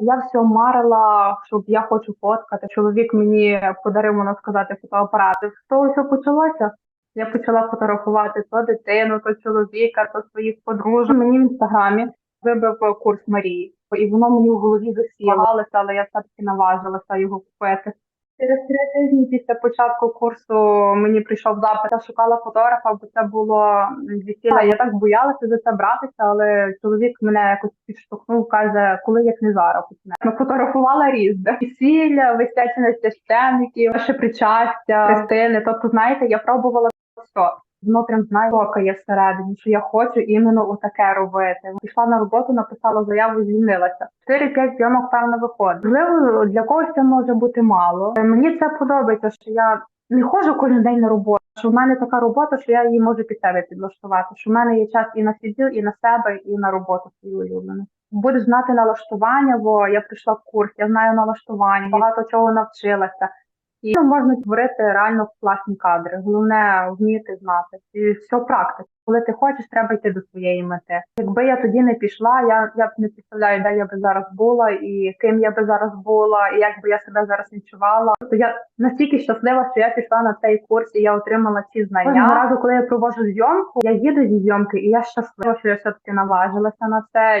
Я все марила, щоб я хочу фоткати. Чоловік мені подарив, можна сказати, фотоапарат. З того, що почалося, я почала фотографувати то дитину, то чоловіка, то своїх подружок. Мені в інстаграмі вибив курс Марії, і воно мені в голові засіло, але я все-таки наважилася його купити. Через три тижні після початку курсу мені прийшов запит, я шукала фотографа, бо це було весілля. Я так боялася за це братися, але чоловік мене якось підштовхнув, каже, коли як не зараз почне. Ми фотографувала різне. Весілля, висячення священників, ще причастя, хрестини. Тобто, знаєте, я пробувала все. Воно прям знає, є всередині, що я хочу іменно отаке робити. Пішла на роботу, написала заяву, звільнилася. 4-5 зйомок певно виходить. Можливо, для когось це може бути мало. Мені це подобається, що я не ходжу кожен день на роботу. Що в мене така робота, що я її можу під себе підлаштувати. Що в мене є час і на свій і на себе, і на роботу свою улюблену. Будеш знати налаштування, бо я прийшла в курс, я знаю налаштування, багато чого навчилася. І можна створити реально класні кадри. Головне вміти знати. І все практика. Коли ти хочеш, треба йти до своєї мети. Якби я тоді не пішла, я я б не представляю, де я би зараз була і ким я би зараз була, і як би я себе зараз відчувала. То я настільки щаслива, що я пішла на цей курс і я отримала ці знання. Разу, коли я провожу зйомку, я їду зі зйомки, і я щаслива, що я все таки наважилася на це.